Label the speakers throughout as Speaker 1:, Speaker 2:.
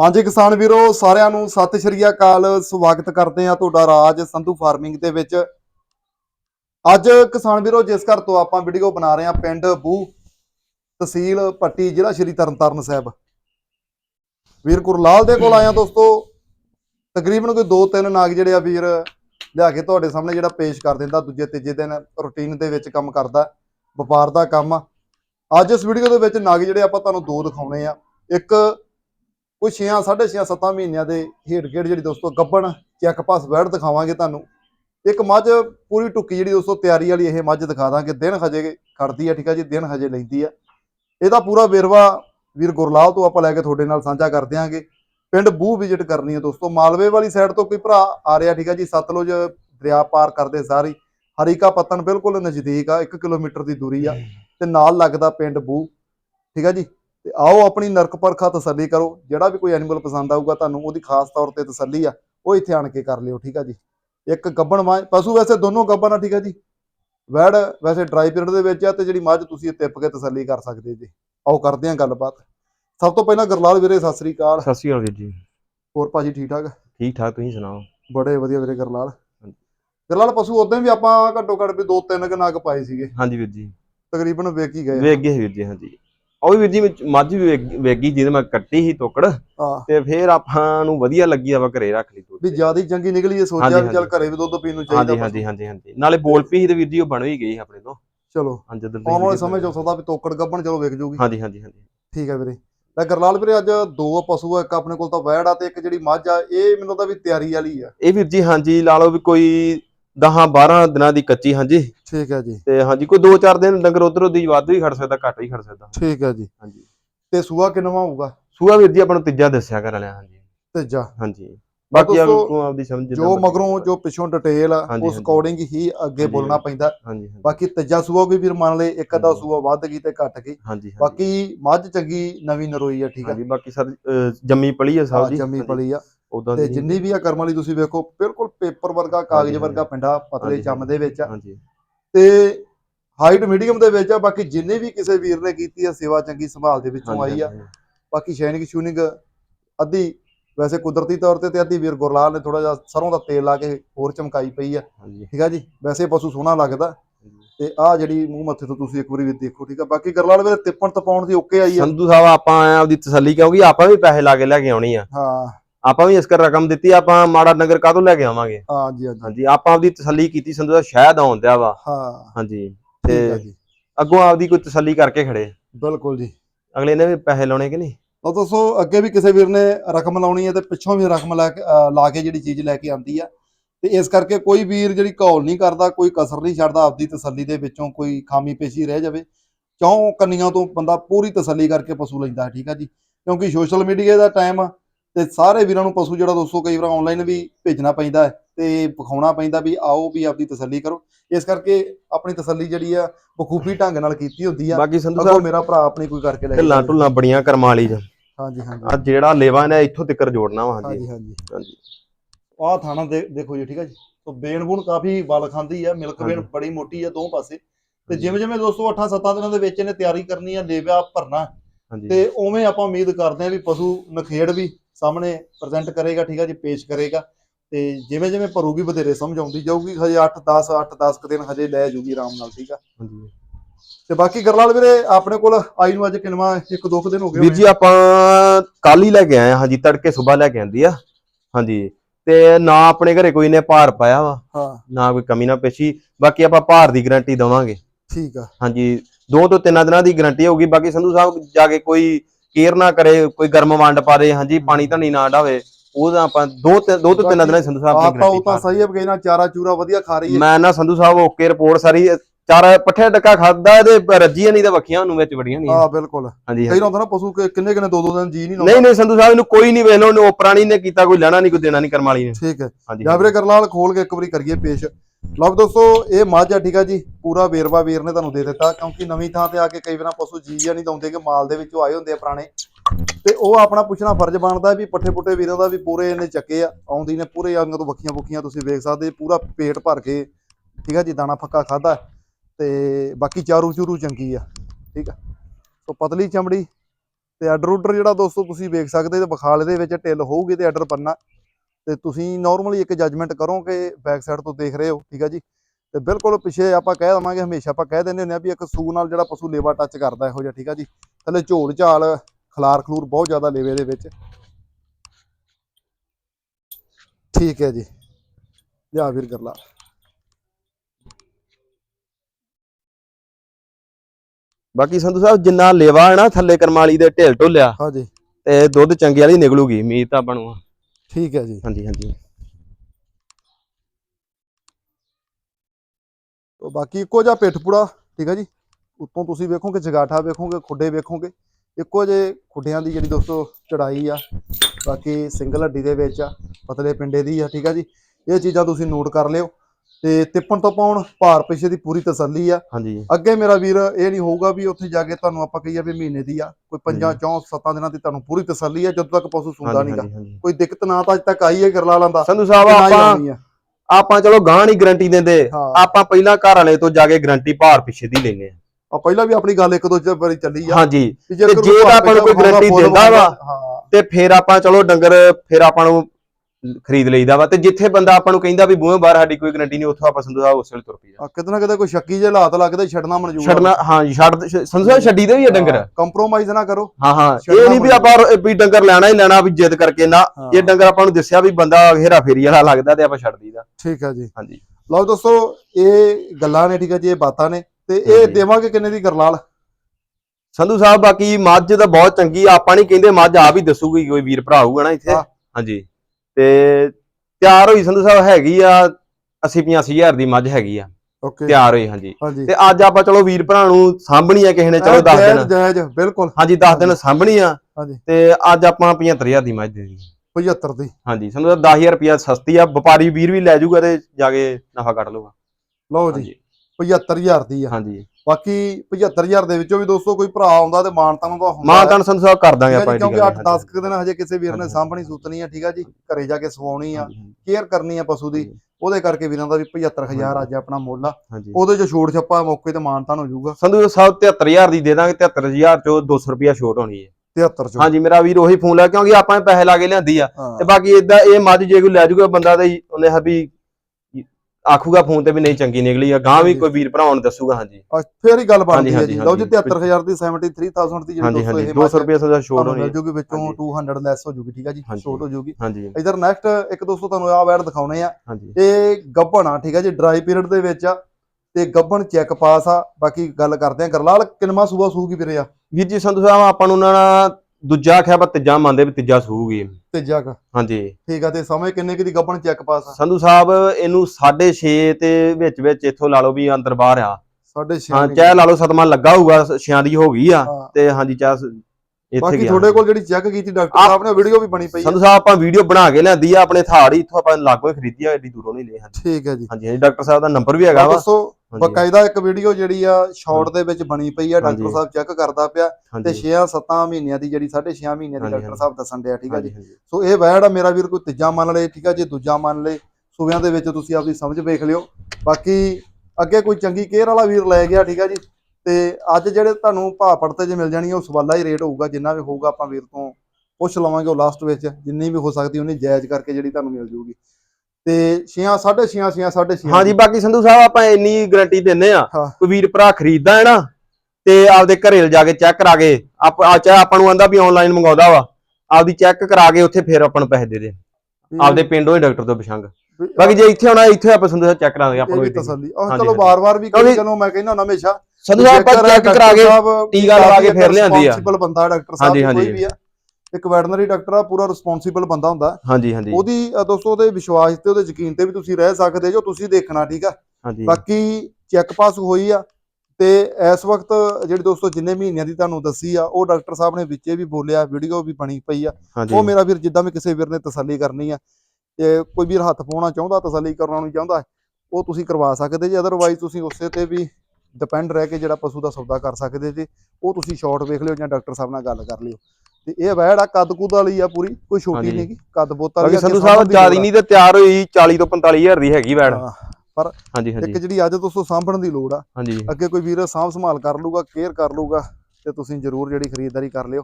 Speaker 1: ਹਾਂਜੀ ਕਿਸਾਨ ਵੀਰੋ, ਸਾਰਿਆਂ ਨੂੰ ਸਤਿ ਸ਼੍ਰੀ ਅਕਾਲ। ਸਵਾਗਤ ਕਰਦੇ ਆ ਤੁਹਾਡਾ ਰਾਜ ਸੰਧੂ ਫਾਰਮਿੰਗ ਦੇ ਵਿੱਚ। ਅੱਜ ਕਿਸਾਨ ਵੀਰੋ, ਜਿਸ ਘਰ ਤੋਂ ਆਪਾਂ ਵੀਡੀਓ ਬਣਾ ਰਹੇ ਆ ਪਿੰਡ ਬੂ ਤਹਿਸੀਲ ਪੱਟੀ, ਜ਼ਿਲ੍ਹਾ ਸ਼੍ਰੀ ਤਰਨਤਾਰਨ ਸਾਹਿਬ। ਵੀਰ ਗੁਰਲਾਲ ਦੇ ਕੋਲ ਆਇਆ ਦੋਸਤੋ, ਤਕਰੀਬਨ ਕੋਈ 2-3 ਨਾਗ ਜਿਹੜੇ ਆ ਵੀਰ ਲਿਆ ਕੇ ਤੁਹਾਡੇ ਸਾਹਮਣੇ ਜਿਹੜਾ ਪੇਸ਼ ਕਰ ਦਿੰਦਾ, ਦੂਜੇ, ਤੀਜੇ ਦਿਨ ਰੁਟੀਨ ਦੇ ਵਿੱਚ ਕੰਮ ਕਰਦਾ, ਵਪਾਰ ਦਾ ਕੰਮ ਆ। ਅੱਜ ਇਸ ਵੀਡੀਓ ਦੇ ਵਿੱਚ ਨਾਗ ਜਿਹੜੇ ਆਪਾਂ ਤੁਹਾਨੂੰ ਦੋ ਦਿਖਾਉਣੇ ਆ। ਇੱਕ ਕੋਈ 6 6.5 7 ਮਹੀਨਿਆਂ ਦੇ ਹੇਠ ਗੇੜ ਜਿਹੜੀ ਦੋਸਤੋ ਗੱਬਣ ਚੈੱਕ ਪਾਸ ਵੈੜ ਦਿਖਾਵਾਂਗੇ ਤੁਹਾਨੂੰ। ਇੱਕ ਮੱਝ ਪੂਰੀ ਟੁੱਕੀ ਜਿਹੜੀ ਦੋਸਤੋ ਤਿਆਰੀ ਵਾਲੀ ਇਹ ਮੱਝ ਦਿਖਾ ਦਾਂਗੇ। ਦਿਨ ਹਜੇ ਖੜਦੀ ਆ, ਠੀਕ ਆ ਜੀ, ਦਿਨ ਹਜੇ ਲੈਂਦੀ ਆ। ਇਹਦਾ ਪੂਰਾ ਵੇਰਵਾ ਵੀਰ ਗੁਰਲਾਲ ਤੋਂ ਆਪਾਂ ਲੈ ਕੇ ਤੁਹਾਡੇ ਨਾਲ ਸਾਂਝਾ ਕਰ ਦਿਆਂਗੇ। ਪਿੰਡ ਬੂ ਵਿਜ਼ਿਟ ਕਰਨੀ ਹੈ ਦੋਸਤੋ। ਮਾਲਵੇ ਵਾਲੀ ਸਾਈਡ ਤੋਂ ਕੋਈ ਭਰਾ ਆ ਰਿਹਾ, ਠੀਕ ਆ ਜੀ, ਸਤਲੁਜ ਦਰਿਆ ਪਾਰ ਕਰਦੇ ਸਾਰੀ। ਹਰੀਕਾ ਪੱਤਨ ਬਿਲਕੁਲ ਨਜ਼ਦੀਕ ਆ 1 ਕਿਲੋਮੀਟਰ ਦੀ ਦੂਰੀ ਆ ਤੇ ਨਾਲ ਲੱਗਦਾ ਪਿੰਡ ਬੂ ਠੀਕ ਆ ਜੀ। ਤੇ ਆਓ ਆਪਣੀ ਨਰਕ ਪਰਖਾ ਤਸੱਲੀ ਕਰੋ ਜਿਹੜਾ ਵੀ ਕੋਈ ਐਨੀਮਲ ਪਸੰਦ ਆਊਗਾ ਤੁਹਾਨੂੰ ਉਹਦੀ ਖਾਸ ਤੌਰ ਤੇ ਤਸੱਲੀ ਆ ਉਹ ਇੱਥੇ ਆਣ ਕੇ ਕਰ ਲਿਓ ਠੀਕ ਆ ਜੀ? ਇੱਕ ਗੱਬਣ ਮਾਂ ਪਸ਼ੂ ਵੈਸੇ ਦੋਨੋਂ ਗੱਬਣ ਆ ਠੀਕ ਆ ਜੀ? ਵੈੜ ਵੈਸੇ ਡਰਾਈ ਪੀਰੀਅਡ ਦੇ ਵਿੱਚ ਆ ਤੇ ਜਿਹੜੀ ਮੱਝ ਤੁਸੀਂ ਟਿੱਪ ਕੇ ਤਸੱਲੀ ਕਰ ਸਕਦੇ ਜੀ। ਆਓ ਕਰਦੇ ਆਂ ਗੱਲਬਾਤ। ਸਭ ਤੋਂ ਪਹਿਲਾਂ ਗਰਲਾਲ ਵੀਰੇ ਸਤਿ ਸ੍ਰੀ ਅਕਾਲ।
Speaker 2: ਸਤਿ ਸ਼੍ਰੀ ਅਕਾਲ ਵੀਰ ਜੀ।
Speaker 1: ਹੋਰ ਭਾਜੀ ਠੀਕ ਠਾਕ?
Speaker 2: ਠੀਕ ਠਾਕ ਤੁਸੀਂ ਸੁਣਾਓ?
Speaker 1: ਬੜੇ ਵਧੀਆ ਵੀਰੇ ਗਰਲਾਲ। ਗਰਲਾਲ ਪਸ਼ੂ ਉਦੋਂ ਵੀ ਆਪਾਂ ਘੱਟੋ ਘੱਟ ਵੀ ਦੋ ਤਿੰਨ ਕੁ ਨਗ ਪਾਏ ਸੀਗੇ।
Speaker 2: ਹਾਂਜੀ ਵੀਰ ਜੀ।
Speaker 1: ਤਕਰੀਬਨ ਵੇਖ ਹੀ ਗਏ।
Speaker 2: ਵੇਖ ਗਏ ਵੀਰ ਜੀ ਹਾਂਜੀ। ਉਹ ਵੀ ਵੀਰ ਜੀ ਮੱਝ ਵੀ ਗਈ ਜਿਹਦੇ ਮੈਂ ਕੱਟੀ ਸੀ ਟੋਕੜ ਤੇ ਫੇਰ ਆਪਾਂ ਨੂੰ ਵਧੀਆ ਲੱਗੀ ਆਪਾਂ ਘਰੇ ਰੱਖ ਲਈ
Speaker 1: ਵੀ ਜ਼ਿਆਦਾ ਚੰਗੀ ਨਿਕਲੀ ਇਹ ਸੋਚਿਆ ਚੱਲ। ਘਰੇ ਵੀ ਦੁੱਧ ਪੀਣ ਨੂੰ ਚਾਹੀਦਾ
Speaker 2: ਹਾਂਜੀ ਹਾਂਜੀ ਹਾਂਜੀ ਨਾਲੇ ਬੋਲ ਪੀ ਸੀ ਤੇ ਵੀਰ ਜੀ ਉਹ ਬਣ ਵੀ ਗਈ ਆਪਣੇ ਤੋਂ।
Speaker 1: ਚਲੋ। ਆਉਣ ਵਾਲੇ ਸਮੇਂ ਚ ਹੋ ਸਕਦਾ ਵੀ ਤੋਕੜ ਗੱਬਣ ਚਲੋ ਵੇਖ ਜੂਗੀ।
Speaker 2: ਹਾਂਜੀ ਹਾਂਜੀ ਹਾਂਜੀ।
Speaker 1: ਠੀਕ ਹੈ ਵੀਰੇ। ਤਾਂ ਗਰਲਾਲ ਵੀਰੇ ਅੱਜ ਦੋ ਪਸ਼ੂ ਆ ਇੱਕ ਆਪਣੇ ਕੋਲ ਤਾਂ ਵੈੜ ਆ ਤੇ ਇੱਕ ਜਿਹੜੀ ਮੱਝ ਆ ਇਹ ਮੈਨੂੰ ਤਾਂ ਵੀ ਤਿਆਰੀ ਵਾਲੀ ਆ।
Speaker 2: ਇਹ ਵੀਰ ਜੀ ਹਾਂਜੀ ਲਾ ਲਓ ਵੀ ਕੋਈ 10 12 ਦਿਨਾਂ ਦੀ ਕੱਚੀ ਹਾਂਜੀ।
Speaker 1: ਠੀਕ ਹੈ ਜੀ।
Speaker 2: ਤੇ ਹਾਂਜੀ ਕੋਈ 2-4 ਦਿਨ ਡੰਗਰ ਉਧਰੋਂ ਦੀ ਵੱਧ ਵੀ ਖੜ ਸਕਦਾ ਘੱਟ ਵੀ ਖੜ ਸਕਦਾ।
Speaker 1: ਠੀਕ ਹੈ ਜੀ।
Speaker 2: ਹਾਂਜੀ।
Speaker 1: ਤੇ ਸੂਆ ਕਿੰਨਵਾ ਹੋਊਗਾ?
Speaker 2: ਸੂਆ ਵੀਰ ਜੀ ਆਪਾਂ ਨੂੰ ਤੀਜਾ ਦੱਸਿਆ ਕਰ ਲਿਆ ਹਾਂਜੀ।
Speaker 1: ਤੀਜਾ।
Speaker 2: ਹਾਂਜੀ। ਬਾਕੀ ਆਪਕੋ ਆਪਦੀ ਸਮਝ
Speaker 1: ਜੋ ਮਗਰੋਂ ਜੋ ਪਿੱਛੋਂ ਡਿਟੇਲ ਆ ਉਸ। ਅਕੋਰਡਿੰਗ ਹੀ ਅੱਗੇ ਬੋਲਣਾ। ਪੈਂਦਾ। ਬਾਕੀ ਤੀਜਾ ਸੂਆ ਕੋਈ ਵੀਰ ਮੰਨ ਲੇ ਇੱਕ ਅੱਧਾ। ਸੂਆ ਵੱਧ ਗਈ ਤੇ ਘਟ ਗਈ। ਬਾਕੀ ਮੱਝ ਚੰਗੀ ਨਵੀਂ ਨਰੋਈ ਆ ਠੀਕ ਆ
Speaker 2: ਬਾਕੀ ਸਰ ਜੰਮੀ ਪਲੀ ਆ ਸਾਹਿਬ ਜੀ।
Speaker 1: ਜੰਮੀ ਪਲੀ ਆ।
Speaker 2: ਉਦਾਂ
Speaker 1: ਤੇ ਜਿੰਨੀ ਵੀ ਆ ਕਰਮ ਵਾਲੀ ਤੁਸੀਂ ਵੇਖੋ ਬਿਲਕੁਲ ਪੇਪਰ ਵਰਗਾ ਕਾਗਜ਼ ਵਰਗਾ ਪਿੰਡਾ ਪਤਲੇ ਚੰਮ ਦੇ ਵਿੱਚ ਆ।
Speaker 2: ਹਾਂਜੀ।
Speaker 1: ਤੇ ਹਾਈਟ ਮੀਡੀਅਮ ਦੇ ਵਿੱਚ ਆ ਬਾਕੀ ਜਿੰਨੇ ਵੀ ਕਿਸੇ ਵੀਰ ਨੇ ਕੀਤੀ ਆ ਸੇਵਾ ਚੰਗੀ ਸੰਭਾਲ ਦੇ ਵਿੱਚੋਂ ਆਈ ਆ। ਬਾਕੀ ਸ਼ੈਨਿਕ ਸ਼ੂਨਿੰਗ ਅੱਧੀ ਵੈਸੇ ਕੁਦਰਤੀ ਤੌਰ ਤੇ ਤੇ ਅੱਧੀ ਵੀਰ ਗੁਰਲਾਲ ਨੇ ਥੋੜਾ ਜਿਹਾ ਸਰੋਂ ਦਾ ਤੇਲ ਲਾ ਕੇ ਹੋਰ ਚਮਕਾਈ ਪਈ ਆ। ਠੀਕ ਆ ਜੀ? ਵੈਸੇ ਪਸ਼ੂ ਸੋਹਣਾ ਲੱਗਦਾ। ਤੇ ਆ ਜਿਹੜੀ ਮੂੰਹ ਮੱਥੇ ਤੋਂ ਤੁਸੀਂ ਇੱਕ ਵਾਰੀ ਵੀ ਦੇਖੋ ਠੀਕ ਆ? ਬਾਕੀ ਗੁਰਲਾਲ ਵੀਰੇ ਤਿੱਪਣ ਤਪਾਉਣ ਦੀ ਓਕੇ ਆਈ ਆ।
Speaker 2: ਸੰਧੂ ਸਾਹਿਬ ਆਪਾਂ ਆਪਦੀ ਤਸੱਲੀ ਕਿਉਂਕਿ ਆਪਾਂ ਵੀ ਪੈਸੇ ਲਾ ਕੇ ਲੈ ਕੇ ਆਉਣੀ ਆ।
Speaker 1: ਹਾਂ।
Speaker 2: ਆਪਾਂ ਵੀ ਇਸ ਕਰ ਰਕਮ ਦਿੱਤੀ ਆਪਾਂ ਮਾੜਾ ਨਗਰ ਕਾਹਤੋਂ ਲੈ ਕੇ ਆਵਾਂਗੇ?
Speaker 1: ਹਾਂ ਜੀ ਹਾਂ ਜੀ
Speaker 2: ਹਾਂਜੀ ਆਪਾਂ ਆਪਦੀ ਤਸੱਲੀ ਕੀਤੀ ਸੰਧੂ ਸਾਹਿਬ ਸ਼ਾਇਦ ਆਉਣ ਦਿਆ ਵਾ।
Speaker 1: ਹਾਂ।
Speaker 2: ਹਾਂਜੀ
Speaker 1: ਆ
Speaker 2: ਤੇ ਅੱਗੋਂ ਆਪਦੀ ਕੋਈ ਤਸੱਲੀ ਕਰਕੇ ਖੜੇ।
Speaker 1: ਬਿਲਕੁਲ ਜੀ।
Speaker 2: ਅਗਲੇ ਨੇ ਵੀ ਪੈਸੇ ਲਾਉਣੇ ਕਿ ਨਹੀਂ?
Speaker 1: ਤਾਂ ਦੋਸਤੋ ਅੱਗੇ ਵੀ ਕਿਸੇ ਵੀਰ ਨੇ ਰਕਮ ਲਾਉਣੀ ਹੈ ਤੇ ਪਿੱਛੋਂ ਵੀ ਰਕਮ ਲੈ ਕੇ ਲਾ ਕੇ ਜਿਹੜੀ ਚੀਜ਼ ਲੈ ਕੇ ਆਂਦੀ ਆ। ਤੇ ਇਸ ਕਰਕੇ ਕੋਈ ਵੀਰ ਜਿਹੜੀ ਘੌਲ ਨਹੀਂ ਕਰਦਾ ਕੋਈ ਕਸਰ ਨਹੀਂ ਛੱਡਦਾ ਆਪਦੀ ਤਸੱਲੀ ਦੇ ਵਿੱਚੋਂ ਕੋਈ ਖਾਮੀ ਪੇਸ਼ੀ ਰਹਿ ਜਾਵੇ। ਚੌਂ ਕੰਨੀਆਂ ਤੋਂ ਬੰਦਾ ਪੂਰੀ ਤਸੱਲੀ ਕਰਕੇ ਪਸ਼ੂ ਲੈਂਦਾ ਠੀਕ ਆ ਜੀ। ਕਿਉਂਕਿ ਸੋਸ਼ਲ ਮੀਡੀਆ ਦਾ ਟਾਈਮ ਤੇ ਸਾਰੇ ਵੀਰਾਂ ਨੂੰ ਪਸ਼ੂ ਜਿਹੜਾ ਦੋਸਤੋ ਕਈ ਵਾਰ ਆਨਲਾਈਨ ਵੀ ਭੇਜਣਾ ਪੈਂਦਾ ਹੈ ਤੇ ਵਿਖਾਉਣਾ ਪੈਂਦਾ ਵੀ ਆਓ ਵੀ ਆਪਦੀ ਤਸੱਲੀ ਕਰੋ। ਇਸ ਕਰਕੇ ਆਪਣੀ ਤਸੱਲੀ ਜਿਹੜੀ ਆ ਬਖੂਬੀ ਢੰਗ ਨਾਲ ਕੀਤੀ ਹੁੰਦੀ ਆ।
Speaker 2: ਬਾਕੀ ਸੰਧੂ ਸਾਹਿਬ
Speaker 1: ਮੇਰਾ ਭਰਾ ਆਪਣੀ ਕੋਈ ਕਰਕੇ ਲੈ
Speaker 2: ਢਿੱਲਾਂ ਢੁੱਲਾਂ ਬੜੀਆਂ ਕਰਮਾਂ ਵਾਲੀ ਚ
Speaker 1: ਹਾਂਜੀ ਹਾਂਜੀ।
Speaker 2: ਆ ਜਿਹੜਾ ਲੇਵਾ ਨੇ ਇੱਥੋਂ ਤੱਕ ਜੋੜਨਾ ਵਾ ਹਾਂਜੀ।
Speaker 1: ਹਾਂਜੀ ਹਾਂਜੀ। ਥਾਣਾ ਦੇਖੋ ਜੀ ਠੀਕ ਹੈ ਜੀ। ਸੋ ਬੇਨ ਬੂਨ ਕਾਫੀ ਬਲ ਖਾਂਦੀ ਆ ਮਿਲਕ
Speaker 2: ਹਾਂਜੀ।
Speaker 1: ਬੜੀ ਮੋਟੀ ਆ ਦੋ ਪਾਸੇ। ਤੇ ਜਿਵੇਂ ਜਿਵੇਂ ਦੋਸਤੋ 8-7 ਦਿਨਾਂ ਦੇ ਵਿੱਚ ਇਹਨੇ ਤਿਆਰੀ ਕਰਨੀ ਆ ਲੇਵਿਆ ਭਰਨਾ। ਤੇ ਉਵੇਂ ਆਪਾਂ ਉਮੀਦ ਕਰਦੇ ਆ ਵੀ ਪਸ਼ੂ ਨਖੇੜ ਵੀ ਸਾਹਮਣੇ ਪ੍ਰੈਜ਼ੈਂਟ ਕਰੇਗਾ ਠੀਕ ਆ ਜੀ ਪੇਸ਼ ਕਰੇਗਾ। ਤੇ ਜਿਵੇਂ ਜਿਵੇਂ ਭਰੂਗੀ ਬਥੇਰੇ ਸਮਝ ਆਉਂਦੀ ਜਾਊਗੀ। ਹਜੇ 8-10 8-10 ਦਿਨ ਹਜੇ ਲੈ ਜੂਗੀ ਆਰਾਮ ਨਾਲ ਠੀਕ ਆ।
Speaker 2: ਹਾਂਜੀ।
Speaker 1: ਤੇ ਬਾਕੀ ਗਰਲਾਲ ਵੀਰੇ ਆਪਣੇ ਕੋਲ ਆਈ ਨੂੰ ਅੱਜ ਕਿੰਨਵਾ ਇੱਕ ਦੋ ਦਿਨ ਹੋ ਗਏ
Speaker 2: ਵੀਰ ਜੀ ਆਪਾਂ ਕੱਲ ਹੀ ਲੈ ਕੇ ਆਏ ਹਾਂ ਹਾਂਜੀ ਤੜਕੇ ਸਵੇਰ ਲੈ ਕੇ ਆਂਦੀ ਆ। ਹਾਂਜੀ। ਤੇ ਨਾ ਆਪਣੇ ਘਰੇ ਕੋਈ ਨੇ ਭਾਰ ਪਾਇਆ ਵਾ।
Speaker 1: ਹਾਂ।
Speaker 2: ਨਾ ਕੋਈ ਕਮੀ ਨਾ ਪੇਸ਼ੀ। ਬਾਕੀ ਆਪਾਂ ਭਾਰ ਦੀ ਗਾਰੰਟੀ ਦਵਾਂਗੇ।
Speaker 1: ਠੀਕ ਆ।
Speaker 2: ਹਾਂਜੀ। ਦੋ ਤੋਂ ਤਿੰਨ ਦਿਨਾਂ ਦੀ ਗਾਰੰਟੀ ਹੋਊਗੀ। ਬਾਕੀ ਸੰਧੂ ਸਾਹਿਬ ਜਾ ਕੇ ਕੋਈ ਕੇਅਰ ਨਾ ਕਰੇ ਕੋਈ ਗਰਮ ਵੰਡ ਪਾ ਦੇ ਹਾਂਜੀ ਪਾਣੀ ਧਣੀ ਨਾ ਡਾਵੇ ਉਹਦਾ ਆਪਾਂ ਦੋ ਦੋ ਤੋਂ ਤਿੰਨ ਦਿਨਾਂ ਸੰਧੂ ਸਾਹਿਬ
Speaker 1: ਤਾਂ ਉਹ ਤਾਂ ਸਹੀ ਹੈ ਬਗੈਨਾ ਚਾਰਾ ਚੂਰਾ ਵਧੀਆ ਖਾ ਰਹੀ ਹੈ।
Speaker 2: ਮੈਂ ਨਾ ਸੰਧੂ ਸਾਹਿਬ ਓਕੇ ਰਿਪੋਰਟ ਸਾਰੀ ਚਾਰ ਪੱਠੇ ਡੱਕਾ ਖਾਦਾ ਇਹਦੇ ਰੱਜੀਆਂ ਨਹੀਂ ਤਾਂ ਵੱਖੀਆਂ ਨੂੰ ਵਿੱਚ ਵੜੀਆਂ ਨਹੀਂ।
Speaker 1: ਹਾਂ ਬਿਲਕੁਲ।
Speaker 2: ਹਾਂਜੀ
Speaker 1: ਕਈ। ਹੁੰਦਾ ਨਾ ਪਸ਼ੂ ਕਿੰਨੇ ਕਿੰਨੇ ਦੋ ਦੋ ਦਿਨ ਜੀ ਨਹੀਂ ਲਾਉਂਦਾ।
Speaker 2: ਨਹੀਂ ਨਹੀਂ ਸੰਧੂ ਸਾਹਿਬ ਇਹਨੂੰ ਕੋਈ ਨਹੀਂ ਵੇਖ ਲਓ ਉਹਨੇ ਉਪਰਾਣੀ ਨੇ ਕੀਤਾ ਕੋਈ ਲੈਣਾ ਨਹੀਂ ਕੋਈ ਦੇਣਾ ਨਹੀਂ ਕਰਮ ਵਾਲੀ ਨੇ।
Speaker 1: ਠੀਕ ਹੈ। ਜਾਂ ਵੀਰੇ ਕਰਲਾਲ ਖੋਲ ਕੇ ਇੱਕ ਵਾਰੀ ਕਰੀਏ ਪੇਸ਼। ਲਓ ਦੋਸਤੋ, ਇਹ ਮੱਝ ਆ ਠੀਕ ਆ ਜੀ, ਪੂਰਾ ਵੇਰਵਾ ਵੀਰ ਨੇ ਤੁਹਾਨੂੰ ਦੇ ਦਿੱਤਾ, ਕਿਉਂਕਿ ਨਵੀਂ ਥਾਂ ਤੇ ਆ ਕੇ ਕਈ ਵਾਰ ਪਸ਼ੂ ਜੀ ਜਾਂ ਨਹੀਂ ਦਉਂਦੇ ਕਿ ਮਾਲ ਦੇ ਵਿੱਚੋਂ ਆਏ ਹੁੰਦੇ ਆ ਪੁਰਾਣੇ। ਤੇ ਉਹ ਆਪਣਾ ਪੁੱਛਣਾ ਫਰਜ਼ ਬਣਦਾ ਵੀ ਪੱਠੇ ਪੁੱਠੇ ਵੀਰਾਂ ਦਾ ਵੀ ਪੂਰੇ ਇਹਨੇ ਚੱਕੇ ਆ, ਆਉਂਦੀ ਨੇ ਪੂਰੇ ਅੰਗ ਤੋਂ ਵੱਖੀਆਂ ਵੱਖੀਆਂ ਤੁਸੀਂ ਵੇਖ ਸਕਦੇ, ਪੂਰਾ ਪੇਟ ਭਰ ਕੇ, ਠੀਕ ਆ ਜੀ, ਦਾਣਾ ਫੱਕਾ ਖਾਦਾ ਤੇ ਬਾਕੀ ਚਾਰੂ ਚੂਰੂ ਚੰਗੀ ਆ, ਠੀਕ ਆ। ਸੋ ਪਤਲੀ ਚਮੜੀ, ਤੇ ਆਰਡਰ ਉਡਰ ਜਿਹੜਾ ਦੋਸਤੋ ਤੁਸੀਂ ਵੇਖ ਸਕਦੇ ਤੇ ਬਖਾਲੇ ਦੇ ਵਿੱਚ ਢਿੱਲ ਹੋਊਗੀ ਤੇ ਆਰਡਰ ਪੰਨਾ ਤੇ ਤੁਸੀਂ ਨਾਰਮਲੀ ਇੱਕ ਜੱਜਮੈਂਟ ਕਰੋ ਕਿ ਬੈਕ ਸਾਈਡ ਤੋਂ ਦੇਖ ਰਹੇ ਹੋ ਠੀਕ ਆ ਜੀ? ਤੇ ਬਿਲਕੁਲ ਪਿੱਛੇ ਆਪਾਂ ਕਹਿ ਦਵਾਂਗੇ ਹਮੇਸ਼ਾ ਆਪਾਂ ਕਹਿ ਦਿੰਦੇ ਹੁੰਦੇ ਆ ਵੀ ਇੱਕ ਸੂ ਨਾਲ ਜਿਹੜਾ ਪਸ਼ੂ ਲੇਵਾ ਟੱਚ ਕਰਦਾ ਇਹੋ ਜਿਹਾ ਠੀਕ ਆ ਜੀ? ਥੱਲੇ ਝੋਲ ਝਾਲ ਖਲਾਰ ਖਲੂਰ ਬਹੁਤ ਜ਼ਿਆਦਾ ਲੇਵੇ ਦੇ ਵਿੱਚ। ਠੀਕ ਹੈ ਜੀ। ਲਿਆ ਵੀਰ ਕਰ ਲਾ
Speaker 2: ਬਾਕੀ ਸੰਧੂ ਸਾਹਿਬ ਜਿੰਨਾ ਲੇਵਾ ਹੈ ਨਾ ਥੱਲੇ ਕਰਮਾਲੀ ਦੇ ਢਿੱਲ ਢੋਲਿਆ
Speaker 1: ਹਾਂਜੀ
Speaker 2: ਤੇ ਦੁੱਧ ਚੰਗੀ ਵਾਲੀ ਨਿਕਲੂਗੀ ਉਮੀਦ ਤਾਂ ਆਪਾਂ ਨੂੰ ਆ।
Speaker 1: ਠੀਕ ਹੈ ਜੀ।
Speaker 2: ਹਾਂਜੀ ਹਾਂਜੀ।
Speaker 1: ਤੋ ਬਾਕੀ ਇੱਕੋ ਜਿਹਾ ਪਿੱਠ ਪੂੜਾ ਠੀਕ ਹੈ ਜੀ। ਉੱਤੋਂ ਤੁਸੀਂ ਵੇਖੋਗੇ ਜਗਾਠਾ ਵੇਖੋਗੇ ਖੁੱਡੇ ਵੇਖੋਗੇ। ਇੱਕੋ ਜੇ ਖੁੱਡਿਆਂ ਦੀ ਜਿਹੜੀ ਦੋਸਤੋ ਚੜਾਈ ਆ ਬਾਕੀ ਸਿੰਗਲ ਹੱਡੀ ਦੇ ਵਿੱਚ ਆ ਪਤਲੇ ਪਿੰਡੇ ਦੀ ਆ ਠੀਕ ਆ ਜੀ। ਇਹ ਚੀਜ਼ਾਂ ਤੁਸੀਂ ਨੋਟ ਕਰ ਲਿਓ। ਤੇ ਤਿੱਪਣ ਤੋਂ ਪਾਉਣ ਭਾਰ ਪਿੱਛੇ ਦੀ ਪੂਰੀ ਤਸੱਲੀ ਆ।
Speaker 2: ਹਾਂਜੀ।
Speaker 1: ਅੱਗੇ ਮੇਰਾ ਵੀਰ ਇਹ ਨਹੀਂ ਹੋਊਗਾ ਵੀ ਉੱਥੇ ਜਾ ਕੇ ਤੁਹਾਨੂੰ ਆਪਾਂ ਕਹੀਏ ਵੀ ਮਹੀਨੇ ਦੀ ਆ। ਕੋਈ ਪੰਜਾਂ। ਚੌਂ ਸੱਤਾਂ ਦਿਨਾਂ ਦੀ ਤੁਹਾਨੂੰ ਪੂਰੀ ਤਸੱਲੀ ਆ ਜਦੋਂ ਤੱਕ ਪਸ਼ੂ ਸੁਣਦਾ ਨਹੀਂਗਾ। ਕੋਈ ਦਿੱਕਤ ਨਾ ਤਾਂ ਅੱਜ ਤੱਕ ਆਈ ਹੈ ਗਰਲਾਲਾਂ ਦਾ।
Speaker 2: ਸੰਧੂ ਸਾਹਿਬ ਆਪਾਂ। ਆਪਾਂ ਚਲੋ ਗਾਂ ਨਹੀਂ ਗਾਰੰਟੀ ਦਿੰਦੇ। ਆਪਾਂ ਪਹਿਲਾਂ ਘਰ ਵਾਲੇ ਤੋਂ ਜਾ ਕੇ ਗਾਰੰਟੀ ਭਾਰ ਪਿੱਛੇ ਦੀ ਲੈਨੇ ਆ।
Speaker 1: ਆ ਪਹਿਲਾਂ ਵੀ ਆਪਣੀ ਗੱਲ ਇੱਕ ਦੋ ਵਾਰੀ ਚੱਲੀ ਆ।
Speaker 2: ਹਾਂਜੀ। ਤੇ ਜੇ ਆਪਾਂ ਨੂੰ ਕੋਈ
Speaker 1: ਫੁੱਲ
Speaker 2: ਦਿੰਦਾ ਵਾ, ਤੇ ਫਿਰ ਆਪਾਂ ਚਲੋ ਡੰਗਰ ਫਿਰ ਆਪਾਂ ਨੂੰ ਖਰੀਦ ਲਈਦਾ ਵਾ ਤੇ ਜਿੱਥੇ ਬੰਦਾ ਆਪਾਂ ਨੂੰ ਕਹਿੰਦਾ ਵੀ ਬੂਹੇ ਬਾਹਰ ਸਾਡੀ ਕੋਈ ਗਾਰੰਟੀ ਨਹੀਂ ਉੱਥੋਂ ਆਪਾਂ ਸੰਧੂ ਸਾਹਿਬ ਉਸ ਵੇਲੇ ਤੁਰ ਪਈਦਾ
Speaker 1: ਆ, ਕਿਤੇ ਨਾ ਕਿਤੇ ਕੋਈ ਸ਼ੱਕੀ ਜੇ ਹਾਲਾਤ ਲੱਗਦੇ ਛੱਡਣਾ ਮਨਜ਼ੂਰ
Speaker 2: ਛੱਡਣਾ ਹਾਂ ਜੀ, ਛੱਡ ਸੰਧੂ ਸਾਹਿਬ ਛੱਡੀ ਦੇ ਵੀ ਆ ਡੰਗਰ?
Speaker 1: ਕੰਪਰੋਮਾਈਜ਼ ਨਾ ਕਰੋ।
Speaker 2: ਹਾਂ ਹਾਂ ਇਹ ਨਹੀਂ ਵੀ ਆਪਾਂ ਵੀ ਡੰਗਰ ਲੈਣਾ ਹੀ ਲੈਣਾ ਵੀ ਜਿੱਦ ਕਰਕੇ ਨਾ ਇਹ ਡੰਗਰ ਆਪਾਂ ਨੂੰ ਦੱਸਿਆ ਵੀ ਬੰਦਾ ਹੇਰਾ ਫੇਰੀ ਵਾਲਾ ਲੱਗਦਾ ਤੇ ਆਪਾਂ ਛੱਡ ਦਈਦਾ।
Speaker 1: ਠੀਕ ਹੈ ਜੀ।
Speaker 2: ਹਾਂਜੀ
Speaker 1: ਲਓ ਦੋਸਤੋ ਇਹ ਗੱਲਾਂ ਨੇ ਠੀਕ ਹੈ ਜੀ ਇਹ ਬਾਤਾਂ ਨੇ ਤੇ ਇਹ। ਦੇਵਾਂਗੇ ਕਿੰਨੇ ਦੀ ਗਰਲਾਲ?
Speaker 2: ਸੰਧੂ ਸਾਹਿਬ ਬਾਕੀ ਮੱਝ ਤਾਂ ਬਹੁਤ ਚੰਗੀ ਆ ਆਪਾਂ ਨਹੀਂ ਕਹਿੰਦੇ ਮੱਝ ਆਪ ਹੀ ਦੱਸੂਗੀ ਕੋਈ ਵੀਰ ਭਰਾ ਹੋਊਗਾ ਨਾ ਇੱਥੇ। ਹਾਂਜੀ ਤੇ ਤਿਆਰ ਹੋਈ ਸੰਧੂ ਸਾਹਿਬ ਹੈਗੀ ਆ 80 85 ਹਜ਼ਾਰ ਦੀ ਮੱਝ ਹੈਗੀ ਆ।
Speaker 1: ਓਕੇ।
Speaker 2: ਤਿਆਰ ਹੋਈ ਹਾਂਜੀ।
Speaker 1: ਹਾਂਜੀ।
Speaker 2: ਤੇ ਅੱਜ ਆਪਾਂ ਚਲੋ ਵੀਰ ਭਰਾ ਨੂੰ ਸਾਂਭਣੀ ਆ ਕਿਸੇ ਨੇ ਚਲੋ ਦੱਸ
Speaker 1: ਜਾਇਜ਼ ਜਾਇਜ਼ ਬਿਲਕੁਲ।
Speaker 2: ਹਾਂਜੀ 10 ਦਿਨ ਸਾਂਭਣੀ ਆ।
Speaker 1: ਹਾਂਜੀ।
Speaker 2: ਤੇ ਅੱਜ ਆਪਾਂ 75000 ਦੀ ਮੱਝ ਦੇ ਦੀ
Speaker 1: 75 ਦੀ।
Speaker 2: ਹਾਂਜੀ ਸੰਧੂ ਸਾਹਿਬ 10000 ਰੁਪਿਆ ਸਸਤੀ ਆ। ਵਪਾਰੀ ਵੀਰ ਵੀ ਲੈ ਜਾਊਗਾ ਤੇ ਜਾ ਕੇ ਨਫਾ ਕੱਢ ਲਊਗਾ।
Speaker 1: ਲਓ ਜੀ
Speaker 2: ਹਾਂਜੀ।
Speaker 1: 75000 ਦੀ ਆ।
Speaker 2: ਹਾਂਜੀ।
Speaker 1: ਬਾਕੀ 75000 ਦੇ ਵਿੱਚੋਂ ਵੀ ਦੋਸਤੋ ਕੋਈ ਭਰਾ ਆਉਂਦਾ ਤੇ ਮਾਨਤਾਂ ਦਾ ਹੁੰਦਾ
Speaker 2: ਮਾਂ
Speaker 1: ਹੈ।
Speaker 2: ਤਾਂ ਸੰਧੂ ਸਾਹਿਬ ਕਰ ਦਾਂਗੇ ਆਪਾਂ
Speaker 1: ਕਿਉਂਕਿ
Speaker 2: ਗੱਲ
Speaker 1: 8-10 ਕੁ ਦਿਨ ਹਜੇ ਕਿਸੇ ਵੀਰ ਨੇ। ਸਾਂਭਣੀ ਸੂਤਣੀ ਆ ਠੀਕ ਆ ਜੀ ਘਰੇ ਜਾ ਕੇ ਸਵਾਉਣੀ ਆ ਕੇਅਰ ਕਰਨੀ ਆ ਪਸ਼ੂ ਦੀ। ਉਹਦੇ ਕਰਕੇ ਵੀਰਾਂ ਦਾ ਵੀ 75000 ਅੱਜ ਆਪਣਾ ਮੁੱਲ ਆ। ਉਹਦੇ ਚ ਛੋੜ ਛੱਪਾ ਮੌਕੇ ਤੇ ਮਾਨਤਾਨ ਹੋ ਜਾਊਗਾ।
Speaker 2: ਸੰਧੂ ਸਾਹਿਬ 73000 ਦੀ ਦੇ ਦਾਂਗੇ 73000 ਚੋਂ 200 ਰੁਪਿਆ ਛੋਟ ਹੋਣੀ ਹੈ।
Speaker 1: 73 ਚ।
Speaker 2: ਹਾਂਜੀ ਮੇਰਾ ਵੀਰ ਉਹੀ ਫੋਨ ਲਾ ਕਿਉਂਕਿ ਆਪਾਂ ਪੈਸੇ ਲਾ ਕੇ ਲਿਆਂਦੀ ਆ। ਤੇ ਬਾਕੀ ਇਦਾਂ ਇਹ ਮੱਝ ਜੇ ਕੋਈ ਲੈ ਜਾਊਗਾ ਬੰਦਾ ਤੇ ਉਹਨੇ ਹਬੀ ਆਖੂਗਾ ਫੋਨ ਤੇ ਵੀ ਨਹੀਂ ਚੰਗੀ ਨਿਕਲੀ ਆ ਗਾਂ ਵੀ। ਕੋਈ ਵੀਰ ਭਰਾਵਾਂ ਨੂੰ ਦੱਸੂਗਾ ਹਾਂਜੀ।
Speaker 1: ਫੇਰ ਹੀ ਗੱਲ ਬਣਦੀ ਹੈ ਜੀ। ਲਓ ਜੀ
Speaker 2: ਹਾਂਜੀ।
Speaker 1: 73000 ਦੀ 73000 ਦੀ ਜਿਹੜੀ
Speaker 2: ਹਾਂਜੀ
Speaker 1: ਦੋਸਤੋ
Speaker 2: ਹਾਂਜੀ।
Speaker 1: ਇਹ
Speaker 2: 200 ਰੁਪਏ ਛੋਟ
Speaker 1: ਤੁਹਾਨੂੰ
Speaker 2: ਹੋਣੀ ਹੈ।
Speaker 1: ਜੂਗੀ ਵਿੱਚੋਂ
Speaker 2: ਹਾਂਜੀ।
Speaker 1: 200 ਲੈਸ ਹੋ ਜੂਗੀ ਠੀਕ ਆ ਜੀ। ਛੋਟ ਹੋ ਜੂਗੀ। ਇਧਰ ਨੈਕਸਟ ਇੱਕ ਦੋਸਤੋ ਤੁਹਾਨੂੰ ਆਹ ਵੈਡ ਦਿਖਾਉਣੇ ਆ। ਇਹ ਗੱਭਣ ਆ ਠੀਕ ਆ ਜੀ? ਡਰਾਈ ਪੀਰੀਅਡ ਦੇ ਵਿੱਚ ਆ। ਤੇ ਗੱਭਣ ਚੈੱਕ ਪਾਸ ਆ। ਬਾਕੀ ਗੱਲ ਕਰਦੇ ਆ। ਗਰਲਾਲ ਕਿੰਨਵਾ ਸੂਆ ਸੂਗੀ ਵੀਰੇ ਆ?
Speaker 2: ਵੀਰ ਜੀ ਸੰਧੂ ਸਾਹਿਬ ਆਪਾਂ ਨੂੰ ਉਹਨਾਂ ਨਾਲ ਦੂਜਾ ਆਖਿਆ ਪਰ ਤੀਜਾ ਮੰਨਦੇ ਵੀ ਤੀਜਾ ਸੂਗੀ।
Speaker 1: ਤੀਜਾ ਕ।
Speaker 2: ਹਾਂਜੀ।
Speaker 1: ਠੀਕ ਆ ਤੇ ਸਮੇਂ ਕਿੰਨੇ ਕਿ ਦੀ ਗੱਭਣ ਚੈੱਕ ਪਾਸ ਆ?
Speaker 2: ਸੰਧੂ ਸਾਹਿਬ ਇਹਨੂੰ 6.5 ਤੇ ਵਿੱਚ ਵਿੱਚ ਇੱਥੋਂ ਲਾ ਲਓ ਵੀ ਅੰਦਰ ਬਾਹਰ ਆ।
Speaker 1: ਸਾਢੇ ਛੇ
Speaker 2: ਹਾਂ
Speaker 1: ਮਹੀਨੇ।
Speaker 2: ਚਾਹ ਲਾ ਲਓ ਸਤਮਾ ਲੱਗਾ ਹੋਊਗਾ ਛਿਆਂ ਦੀ ਹੋ ਗਈ ਆ
Speaker 1: ਹਾਂ।
Speaker 2: ਤੇ ਹਾਂਜੀ ਚਾਹ ਇੱਥੇ
Speaker 1: ਬਾਕੀ ਤੁਹਾਡੇ ਕੋਲ ਜਿਹੜੀ ਚੈੱਕ ਕੀਤੀ ਡਾਕਟਰ ਸਾਹਿਬ ਨੇ ਵੀਡੀਓ ਵੀ ਬਣੀ ਪਈ ਆ।
Speaker 2: ਸੰਧੂ ਸਾਹਿਬ ਆਪਾਂ ਵੀਡੀਓ ਬਣਾ ਕੇ ਲਿਆਂਦੀ ਆ ਆਪਣੇ ਥਾੜ ਹੀ ਇੱਥੋਂ ਆਪਾਂ ਲਾਗੋ ਹੀ ਖਰੀਦੀ ਆ ਏਡੀ ਦੂਰੋਂ ਨਹੀਂ ਲਈ ਹਾਂਜੀ
Speaker 1: ਠੀਕ ਹੈ ਜੀ।
Speaker 2: ਹਾਂਜੀ ਹਾਂਜੀ ਡਾਕਟਰ ਸਾਹਿਬ ਦਾ ਨੰਬਰ ਵੀ ਹੈਗਾ ਵਾ।
Speaker 1: ਦੱਸੋ ਬਕਾਇਦਾ ਇੱਕ ਵੀਡੀਓ ਜਿਹੜੀ ਆ ਸ਼ਾਰਟ ਦੇ ਵਿੱਚ ਬਣੀ ਪਈ ਆ ਡਾਕਟਰ। ਸਾਹਿਬ ਚੈੱਕ ਕਰਦਾ ਪਿਆ ਤੇ
Speaker 2: ਹਾਂਜੀ।
Speaker 1: 6-7 ਮਹੀਨਿਆਂ ਦੀ ਜਿਹੜੀ 6.5 ਮਹੀਨਿਆਂ ਦੀ ਡਾਕਟਰ। ਸਾਹਿਬ ਦੱਸਣ ਡਿਆ ਠੀਕ ਆ ਜੀ। ਸੋ ਇਹ ਵੈੜ ਆ ਮੇਰਾ ਵੀਰ ਕੋਈ ਤੀਜਾ ਮੰਨ ਲਏ ਠੀਕ ਆ ਜੇ ਦੂਜਾ ਮੰਨ ਲਏ ਸੂਬਿਆਂ ਦੇ ਵਿੱਚ ਤੁਸੀਂ ਆਪਦੀ ਸਮਝ ਵੇਖ ਲਿਓ। ਬਾਕੀ ਅੱਗੇ ਕੋਈ ਚੰਗੀ ਕੇਅਰ ਵਾਲਾ ਵੀਰ ਲੈ ਗਿਆ ਠੀਕ ਆ ਜੀ। ਤੇ ਅੱਜ ਜਿਹੜੇ ਤੁਹਾਨੂੰ ਭਾਅ ਪੜਤੇ ਜੇ ਮਿਲ ਜਾਣੀ ਉਹ ਸਵਾਲਾ ਹੀ ਰੇਟ ਹੋਊਗਾ ਜਿੰਨਾ ਵੀ ਹੋਊਗਾ ਆਪਾਂ ਵੀਰ ਤੋਂ ਪੁੱਛ ਲਵਾਂਗੇ ਉਹ ਲਾਸਟ ਵਿੱਚ ਜਿੰਨੀ ਵੀ ਹੋ ਸਕਦੀ ਉਹਨੇ ਜਾਇਜ਼ ਕਰਕੇ ਜਿਹੜੀ ਤੁਹਾਨੂੰ ਮਿਲ ਜੂਗੀ। ਤੇ 6 6.5 6 6.5
Speaker 2: ਹਾਂਜੀ ਬਾਕੀ ਸੰਧੂ ਸਾਹਿਬ ਆਪਾਂ ਇੰਨੀ ਗਾਰੰਟੀ ਦਿੰਨੇ ਆ
Speaker 1: ਹਾਂ।
Speaker 2: ਕੋਈ ਵੀਰ ਭਰਾ ਖਰੀਦਦਾ ਹੈ ਨਾ ਤੇ ਆਪਦੇ ਘਰੇ ਜਾ ਕੇ ਚੈੱਕ ਕਰਾ ਕੇ ਆਪ ਆ ਚਾਹ ਆਪਾਂ ਨੂੰ ਆਂਦਾ ਵੀ ਆਨਲਾਈਨ ਮੰਗਾਉਂਦਾ ਵਾ ਆਪਦੀ ਚੈੱਕ ਕਰਾ ਕੇ ਉੱਥੇ ਫਿਰ ਆਪਾਂ ਨੂੰ ਪੈਸੇ ਦੇ ਦੇ ਆਪਦੇ ਪਿੰਡੋਂ ਹੀ ਡਾਕਟਰ ਤੋਂ ਪਛੰਗ ਬਾਕੀ ਜੇ ਇੱਥੇ ਆਉਣਾ ਇੱਥੇ ਆਪਾਂ ਸੰਧੂ ਸਾਹਿਬ ਚੈੱਕ ਕਰਾਂਗੇ ਆਪਾਂ
Speaker 1: ਇਹ
Speaker 2: ਨੂੰ
Speaker 1: ਵੀ
Speaker 2: ਇੱਥੇ।
Speaker 1: ਤਸੱਲੀ ਆਹ
Speaker 2: ਹਾਂਜੀ,
Speaker 1: ਚਲੋ
Speaker 2: ਹਾਂਜੀ।
Speaker 1: ਵਾਰ-ਵਾਰ ਵੀ ਕਹੀ ਚਲੋ ਮੈਂ ਕਹਿੰਦਾ ਹੁੰਦਾ ਹਮੇਸ਼ਾ
Speaker 2: ਸੰਧੂ ਸਾਹਿਬ ਆਪਾਂ ਚੈੱਕ ਕਰਾ ਕੇ ਟੀਕਾ ਲਵਾ ਕੇ ਫਿਰ ਲਿਆਂਦੀ ਆ।
Speaker 1: ਰਿਸਪੌਂਸਿਬਲ ਬੰਦਾ ਡਾਕਟਰ ਸਾਹਿਬ
Speaker 2: ਹਾਂਜੀ,
Speaker 1: ਕੋਈ
Speaker 2: ਹਾਂਜੀ।
Speaker 1: ਵੀ ਆ ਇੱਕ ਵੈਟਰਨਰੀ ਡਾਕਟਰ ਆ ਪੂਰਾ ਰਿਸਪੌਂਸਿਬਲ ਬੰਦਾ ਹੁੰਦਾ।
Speaker 2: ਹਾਂਜੀ ਹਾਂਜੀ।
Speaker 1: ਉਹਦੀ ਦੋਸਤੋ ਉਹਦੇ ਵਿਸ਼ਵਾਸ ਤੇ ਉਹਦੇ ਯਕੀਨ ਤੇ ਵੀ ਤੁਸੀਂ ਰਹਿ ਸਕਦੇ ਜੋ ਤੁਸੀਂ ਦੇਖਣਾ ਠੀਕ ਆ?
Speaker 2: ਹਾਂਜੀ।
Speaker 1: ਬਾਕੀ ਚੈੱਕ ਪਾਸ ਹੋਈ ਆ ਤੇ ਇਸ ਵਕਤ ਜਿਹੜੀ ਦੋਸਤੋ ਜਿੰਨੇ ਮਹੀਨਿਆਂ ਦੀ ਤੁਹਾਨੂੰ ਦੱਸੀ ਆ ਉਹ ਡਾਕਟਰ ਸਾਹਿਬ ਨੇ ਵਿੱਚੇ ਵੀ ਬੋਲਿਆ ਵੀਡੀਓ ਵੀ ਬਣੀ ਪਈ ਆ। ਉਹ ਮੇਰਾ ਵੀਰ ਜਿੱਦਾਂ ਵੀ ਕਿਸੇ ਵੀਰ ਨੇ ਤਸੱਲੀ ਕਰਨੀ ਆ ਤੇ ਕੋਈ ਵੀਰ ਹੱਥ ਪਾਉਣਾ ਚਾਹੁੰਦਾ ਤਸੱਲੀ ਕਰਨਾ ਨੂੰ ਚਾਹੁੰਦਾ ਉਹ ਤੁਸੀਂ ਕਰਵਾ ਸਕਦੇ ਜੀ ਅਦਰਵਾਈਜ਼ ਤੁਸੀਂ ਉਸੇ ਤੇ ਵੀ ਡਿਪੈਂਡ ਰਹਿ ਕੇ ਜਿਹੜਾ ਪਸ਼ੂ ਦਾ ਸੌਦਾ ਕਰ ਸਕਦੇ ਜੀ ਉਹ ਤੁਸੀਂ ਸ਼ਾਰਟ ਵੇਖ ਲਿਓ ਜਾਂ ਡਾਕਟਰ ਸਾਹਿਬ ਨਾਲ ਗੱਲ ਕਰ ਲਿਓ। ਤੇ ਇਹ ਵੈੜ ਆ ਕੱਦ ਕੁੱਦ ਵਾਲੀ ਆ ਪੂਰੀ ਕੋਈ ਛੋਟੀ। ਨਹੀਂ ਕੱਦ ਬੋਤ ਵਾਲੀ
Speaker 2: ਬਾਕੀ
Speaker 1: ਆ,
Speaker 2: ਸੰਧੂ ਸਾਹਿਬ ਜਿਆਦੀ। ਨਹੀਂ ਤੇ ਤਿਆਰ ਹੋਈ 40 ਤੋਂ 45 ਹਜ਼ਾਰ ਦੀ ਹੈਗੀ ਵੈੜ। ਹਾਂਜੀ
Speaker 1: ਇੱਕ ਜਿਹੜੀ ਅੱਜ ਦੋਸਤੋ ਸਾਂਭਣ ਦੀ ਲੋੜ ਆ ਅੱਗੇ ਕੋਈ ਵੀਰ ਸਾਂਭ ਸੰਭਾਲ ਕਰ ਲੂਗਾ ਕੇਅਰ ਕਰ ਲੂਗਾ ਤੇ ਤੁਸੀਂ ਜ਼ਰੂਰ ਜਿਹੜੀ ਖਰੀਦਦਾਰੀ ਕਰ ਲਿਓ।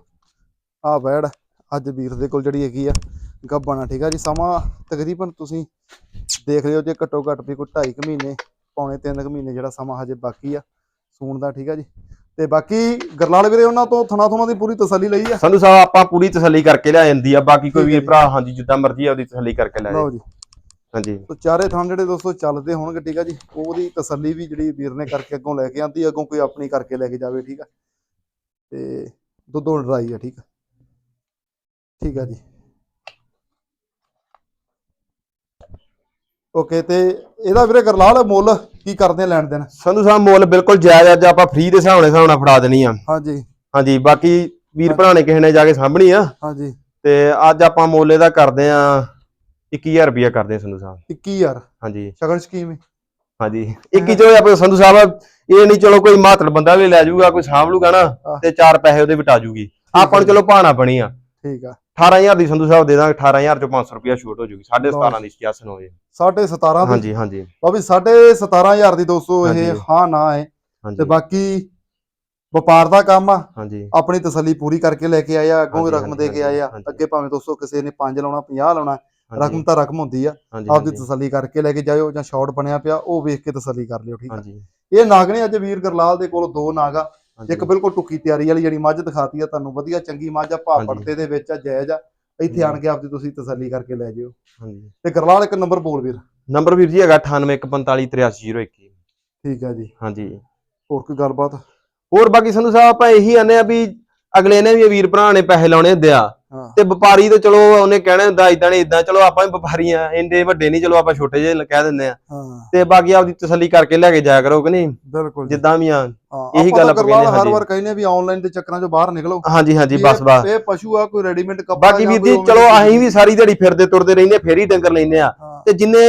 Speaker 1: ਆ ਬੈੜ ਅੱਜ ਵੀਰ ਦੇ ਕੋਲ ਜਿਹੜੀ ਹੈਗੀ ਆ ਗੱਬਣਾ ਠੀਕ ਆ ਜੀ? ਸਮਾਂ ਤਕਰੀਬਨ ਤੁਸੀਂ ਦੇਖ ਲਿਓ ਜੇ ਘੱਟੋ ਘੱਟ ਵੀ ਕੋਈ 2.5 ਮਹੀਨੇ ਪੌਣੇ 3 ਮਹੀਨੇ ਜਿਹੜਾ ਸਮਾਂ ਹਜੇ ਬਾਕੀ ਆ ਸੂਣ ਦਾ ਠੀਕ ਆ ਜੀ? ਤੇ ਬਾਕੀ ਗਰਲਾਲ ਵੀਰੇ ਉਹਨਾਂ ਤੋਂ ਥਣਾ ਥੁਣਾ ਦੀ ਪੂਰੀ ਤਸੱਲੀ ਲਈ ਆ।
Speaker 2: ਸੰਧੂ ਸਾਹਿਬ ਆਪਾਂ ਪੂਰੀ ਤਸੱਲੀ ਕਰਕੇ ਲਿਆ ਜਾਂਦੀ ਆ ਬਾਕੀ ਕੋਈ ਵੀਰ। ਭਰਾ ਹਾਂਜੀ ਜਿੱਦਾਂ ਮਰਜ਼ੀ ਆਪਦੀ ਤਸੱਲੀ ਕਰਕੇ ਲੈ
Speaker 1: ਲਓ ਜੀ।
Speaker 2: ਹਾਂਜੀ।
Speaker 1: ਤੋ ਚਾਰੇ ਥਾਂ ਜਿਹੜੇ ਦੋਸਤੋ ਚੱਲਦੇ ਹੋਣਗੇ ਠੀਕ ਆ ਜੀ ਉਹਦੀ ਤਸੱਲੀ ਵੀ ਜਿਹੜੀ ਵੀਰ ਨੇ ਕਰਕੇ ਅੱਗੋਂ ਲੈ ਕੇ ਆਂਦੀ ਅੱਗੋਂ ਕੋਈ ਆਪਣੀ ਕਰਕੇ ਲੈ ਕੇ ਜਾਵੇ ਠੀਕ ਆ। ਤੇ ਦੁੱਧੋਂ ਡਰਾਈ ਆ ਠੀਕ ਆ। ਠੀਕ ਆ ਜੀ। ਓਕੇ ਤੇ ਇਹਦਾ ਵੀਰੇ ਗਰਲਾਲ ਮੁੱਲ ਕੀ ਕਰਦੇ ਆ ਲੈਣ ਦੇਣ?
Speaker 2: ਸੰਧੂ ਸਾਹਿਬ ਮੁੱਲ ਬਿਲਕੁਲ ਜਾਇਜ਼ ਅੱਜ ਆਪਾਂ ਫ੍ਰੀ ਦੇ ਹਿਸਾਬ ਨਾਲ ਹਿਸਾਬ ਨਾਲ ਫੜਾ ਦੇਣੀ ਆ।
Speaker 1: ਹਾਂਜੀ।
Speaker 2: ਹਾਂਜੀ ਬਾਕੀ ਵੀਰ ਭਰਾ ਨੇ ਕਿਸੇ ਨੇ ਜਾ ਕੇ ਸਾਂਭਣੀ ਆ।
Speaker 1: ਹਾਂਜੀ।
Speaker 2: ਤੇ ਅੱਜ ਆਪਾਂ ਮੁੱਲ ਇਹਦਾ ਕਰਦੇ ਆ 21000 ਰੁਪਇਆ ਕਰਦੇ ਆ ਸੰਧੂ ਸਾਹਿਬ।
Speaker 1: 21000
Speaker 2: ਹਾਂਜੀ।
Speaker 1: ਸ਼ਗਨ ਸਕੀਮ ਹੈ
Speaker 2: ਹਾਂਜੀ। 21 ਚੋ ਆਪਾਂ ਸੰਧੂ ਸਾਹਿਬ ਇਹ ਨਹੀਂ ਚਲੋ ਕੋਈ ਮਾਤੜ ਬੰਦਾ ਵੀ ਲੈ ਜਾਊਗਾ ਕੋਈ ਸਾਂਭ ਲੂਗਾ ਨਾ। ਤੇ ਚਾਰ ਪੈਸੇ ਉਹਦੇ ਵਟਾ ਜੂਗੀ। ਆਪਾਂ ਨੂੰ ਚਲੋ ਭਾਣਾ ਬਣੀ ਆ।
Speaker 1: ਠੀਕ ਆ।
Speaker 2: 18000 ਦੀ ਸੰਧੂ ਸਾਹਿਬ ਦੇ ਦਾਂਗੇ 18000 ਚੋਂ 500 ਰੁਪਇਆ ਛੂਟ ਹੋ ਜੂਗੀ 17.5 ਦੀ ਸਿਆਸਨ ਹੋ ਜੇ।
Speaker 1: ਸਾਢੇ 17 ਦੀ?
Speaker 2: ਹਾਂਜੀ ਹਾਂਜੀ।
Speaker 1: ਬਾਬੀ ਸਾਢੇ 17000 ਦੀ ਦੋਸਤੋ ਇਹ। ਹਾਂ ਨਾ ਹੈ। ਤੇ ਬਾਕੀ ਵਪਾਰ ਦਾ ਕੰਮ ਆ।
Speaker 2: ਹਾਂਜੀ।
Speaker 1: ਆਪਣੀ ਤਸੱਲੀ ਪੂਰੀ ਕਰਕੇ ਲੈ ਕੇ ਆਏ ਆ ਅੱਗੋਂ ਵੀ ਰਕਮ ਦੇ ਕੇ ਆਏ ਆ।
Speaker 2: ਹਾਂਜੀ।
Speaker 1: ਅੱਗੇ ਭਾਵੇਂ ਦੋਸਤੋ ਕਿਸੇ ਨੇ 5 ਲਾਉਣਾ 50 ਲਾਉਣਾ ਰਕਮ ਤਾਂ ਰਕਮ ਹੁੰਦੀ ਆ। ਆਪਦੀ ਤਸੱਲੀ ਕਰਕੇ ਲੈ ਕੇ ਜਾਇਓ ਜਾਂ ਸ਼ਾਰਟ ਬਣਿਆ ਪਿਆ ਉਹ ਵੇਖ ਕੇ ਤਸੱਲੀ ਕਰ ਲਿਓ ਠੀਕ ਆ। ਇਹ ਨਾਗ ਨੇ ਅੱਜ ਵੀਰ ਗਰਲਾਲ ਦੇ ਕੋਲ ਦੋ ਨਾਗ ਆ। ਇੱਕ ਬਿਲਕੁਲ ਟੁੱਕੀ ਤਿਆਰੀ ਵਾਲੀ ਜਿਹੜੀ ਮੱਝ ਦਿਖਾਤੀ ਆ ਤੁਹਾਨੂੰ ਵਧੀਆ ਚੰਗੀ ਮੱਝ ਆ ਭਾਅ। ਪੜਤੇ ਦੇ ਵਿੱਚ ਆ ਜਾਇਜ਼ ਆ। ਇੱਥੇ ਆਣ ਕੇ ਆਪਦੀ ਤੁਸੀਂ ਤਸੱਲੀ ਕਰਕੇ ਲੈ ਜਿਓ।
Speaker 2: ਹਾਂਜੀ।
Speaker 1: ਤੇ ਗਰਲਾਲ ਇੱਕ ਨੰਬਰ ਬੋਲ ਵੀਰ।
Speaker 2: ਨੰਬਰ ਵੀਰ ਜੀ ਹੈਗਾ 9815483021
Speaker 1: ਠੀਕ ਆ ਜੀ।
Speaker 2: ਹਾਂਜੀ।
Speaker 1: ਹੋਰ ਕੋਈ ਗੱਲਬਾਤ?
Speaker 2: ਹੋਰ ਬਾਕੀ ਸੰਧੂ ਸਾਹਿਬ ਆਪਾਂ ਇਹੀ ਆਨੇ ਆ ਵੀ ਅਗਲੇ ਨੇ ਵੀ ਵੀਰ ਭਰਾ ਨੇ ਪੈਸੇ ਲਾਉਣੇ ਹੁੰਦੇ ਆ। ਤੇ ਵਪਾਰੀ ਤੇ ਚਲੋ ਉਹਨੇ ਕਹਿਣਾ ਹੁੰਦਾ ਇਦਾਂ ਨਹੀਂ ਇਦਾਂ ਚਲੋ ਆਪਾਂ ਵੀ ਵਪਾਰੀ ਆ ਇੰਨੇ ਵੱਡੇ ਨਹੀਂ ਚਲੋ ਆਪਾਂ ਛੋਟੇ ਜਿਹੇ ਕਹਿ ਦਿੰਦੇ ਆ। ਤੇ ਬਾਕੀ ਆਪਦੀ ਤਸੱਲੀ ਕਰਕੇ ਲੈ ਕੇ ਜਾਇਆ ਕਰੋ ਕਿ ਨਹੀਂ?
Speaker 1: ਬਿਲਕੁਲ।
Speaker 2: ਜਿੱਦਾਂ ਵੀ ਆ। ਇਹੀ ਗੱਲ ਆਪਾਂ ਕਹਿੰਦੇ
Speaker 1: ਹਰ ਵਾਰ ਕਹਿੰਦੇ ਵੀ ਆਨਲਾਈਨ ਦੇ ਚੱਕਰਾਂ ਚੋਂ ਬਾਹਰ ਨਿਕਲੋ।
Speaker 2: ਹਾਂਜੀ ਹਾਂਜੀ ਬਸ ਬਸ।
Speaker 1: ਇਹ ਪਸ਼ੂ ਆ ਕੋਈ ਰੈਡੀਮੇਡ ਕੱਪੜਾ
Speaker 2: ਬਾਕੀ ਵੀਰ ਜੀ ਚਲੋ
Speaker 1: ਦੀ
Speaker 2: ਅਸੀਂ। ਵੀ ਸਾਰੀ ਦਿਹਾੜੀ ਫਿਰਦੇ ਤੁਰਦੇ ਰਹਿੰਦੇ ਫੇਰ ਹੀ ਡੰਗਰ ਲੈਂਦੇ ਆ। ਤੇ ਜਿੰਨੇ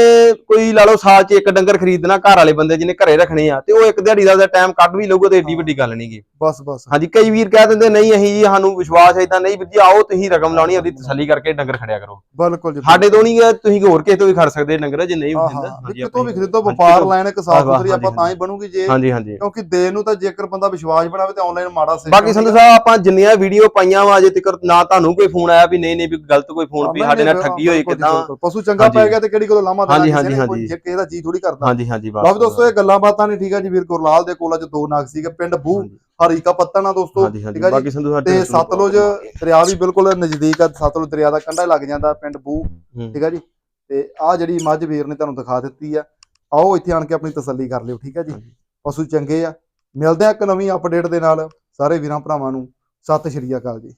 Speaker 2: ਕੋਈ ਲਾ ਲਓ ਸਾਲ 'ਚ ਇੱਕ ਡੰਗਰ ਖਰੀਦਣਾ ਘਰ ਵਾਲੇ ਬੰਦੇ ਜਿਹਨੇ ਘਰੇ ਰੱਖਣੇ ਆ ਤੇ ਉਹ ਇੱਕ ਦਿਹਾੜੀ ਦਾ ਟਾਈਮ ਕੱਢ ਵੀ ਲਊਗਾ ਤੇ ਏਡੀ। ਵੱਡੀ ਗੱਲ ਨਹੀਂਗੀ
Speaker 1: ਬਸ ਬਸ।
Speaker 2: ਹਾਂਜੀ ਕਈ ਵੀਰ ਕਹਿ ਦਿੰਦੇ ਨਹੀਂ ਅਸੀਂ ਜੀ ਸਾਨੂੰ ਵਿਸ਼ਵਾਸ ਏਦਾਂ ਨਹੀਂ ਵੀਰ ਜੀ ਆਓ ਤੁਸੀਂ ਰਕਮ ਲਾਉਣੀ ਆਪਦੀ ਤਸੱਲੀ ਕਰਕੇ ਡੰਗਰ ਖੜਿਆ ਕਰੋ।
Speaker 1: ਬਿਲਕੁਲ ਜੀ
Speaker 2: ਸਾਡੇ ਤੋਂ ਨਹੀਂ ਤੁਸੀਂ ਹੋਰ ਕਿਸੇ ਤੋਂ ਵੀ ਖੜ ਸਕਦੇ ਡੰਗਰ ਜੇ ਨਹੀਂ
Speaker 1: ਹਾਂ
Speaker 2: ਦਿੰਦਾ
Speaker 1: ਹਾਂ। ਵੀ ਕਿਤੋਂ ਵੀ ਖਰੀਦੋ
Speaker 2: ਹਾਂਜੀ,
Speaker 1: ਵਪਾਰ ਲੈਣ ਇੱਕ ਸਾਫ਼ ਸੁਥਰੀ ਆਪਾਂ
Speaker 2: ਹਾਂਜੀ,
Speaker 1: ਤਾਂ ਹੀ ਬਣੂਗੀ ਜੇ।
Speaker 2: ਹਾਂਜੀ ਹਾਂਜੀ।
Speaker 1: ਕਿਉਂਕਿ ਦੇਣ ਨੂੰ ਤਾਂ ਜੇਕਰ ਬੰਦਾ ਵਿਸ਼ਵਾਸ ਬਣਾਵੇ ਤੇ ਆਨਲਾਈਨ ਮਾੜਾ system
Speaker 2: ਬਾਕੀ ਸੰਧੂ
Speaker 1: ਨਹੀਂ
Speaker 2: ਸਾਹਿਬ ਆਪਾਂ ਜਿੰਨੀਆਂ ਵੀਡੀਓ ਪਾਈਆਂ ਵਾ ਅਜੇ ਤੱਕ ਨਾ ਤੁਹਾਨੂੰ ਕੋਈ ਫੋਨ ਆਇਆ ਵੀ ਨਹੀਂ ਨਹੀਂ ਵੀ ਗਲਤ ਕੋਈ ਫੋਨ ਵੀ ਸਾਡੇ ਨਾਲ
Speaker 1: ਨਹੀਂ,
Speaker 2: ਠੱਗੀ ਹੋਈ ਕਿਦਾਂ।
Speaker 1: ਪਸ਼ੂ ਚੰਗਾ। ਪੈ ਗਿਆ ਤੇ ਕਿਹੜੀ ਕੋਲ ਲਾਮਾ
Speaker 2: ਹਾਂਜੀ, ਹਾਂਜੀ, ਹਾਂਜੀ।
Speaker 1: ਜੇ ਕਿਸੇ ਦਾ ਜੀ ਥੋੜੀ ਕਰਦਾ
Speaker 2: ਹਾਂਜੀ ਹਾਂਜੀ
Speaker 1: ਬਾਬੂ ਦੋਸਤੋ ਇਹ ਗੱਲਾਂ ਬਾਤਾਂ ਨੇ ਠੀਕ ਆ ਜੀ ਵੀਰ ਗੁਰਲਾਲ ਦੇ ਕੋਲ ਅੱਜ ਦੋ ਨਾਗ ਸੀਗੇ ਪਿੰਡ ਬੂ ਹਰੀਕਾ ਪੱਤਨ ਆ ਦੋਸਤੋ ਠੀਕ ਆ ਜੀ
Speaker 2: ਬਾਕੀ
Speaker 1: ਤੇ ਸਤਲੁਜ ਦਰਿਆ ਵੀ ਬਿਲਕੁਲ ਨਜ਼ਦੀਕ ਆ ਸਤਲੁਜ ਦਰਿਆ ਦਾ ਕੰਢਾ ਲੱਗ ਜਾਂਦਾ ਪਿੰਡ ਬੂ। ਠੀਕ ਆ ਜੀ ਤੇ ਆ ਜਿਹੜੀ ਮੱਝ ਵੀਰ ਨੇ ਤੁਹਾਨੂੰ ਦਿਖਾ ਦਿੱਤੀ ਆ ਆਓ ਇੱਥੇ ਆਣ ਕੇ ਆਪਣੀ ਤਸੱਲੀ ਕਰ ਲਿਓ ਠੀਕ ਆ ਜੀ। ਪਸ਼ੂ ਚੰਗੇ ਆ ਮਿਲਦੇ ਆ ਇੱਕ ਨਵੀਂ ਅਪਡੇਟ ਦੇ ਨਾਲ ਸਾਰੇ ਵੀਰਾਂ ਭਰਾਵਾਂ ਨੂੰ। ਸਤਿ ਸ਼੍ਰੀ ਅਕਾਲ ਜੀ।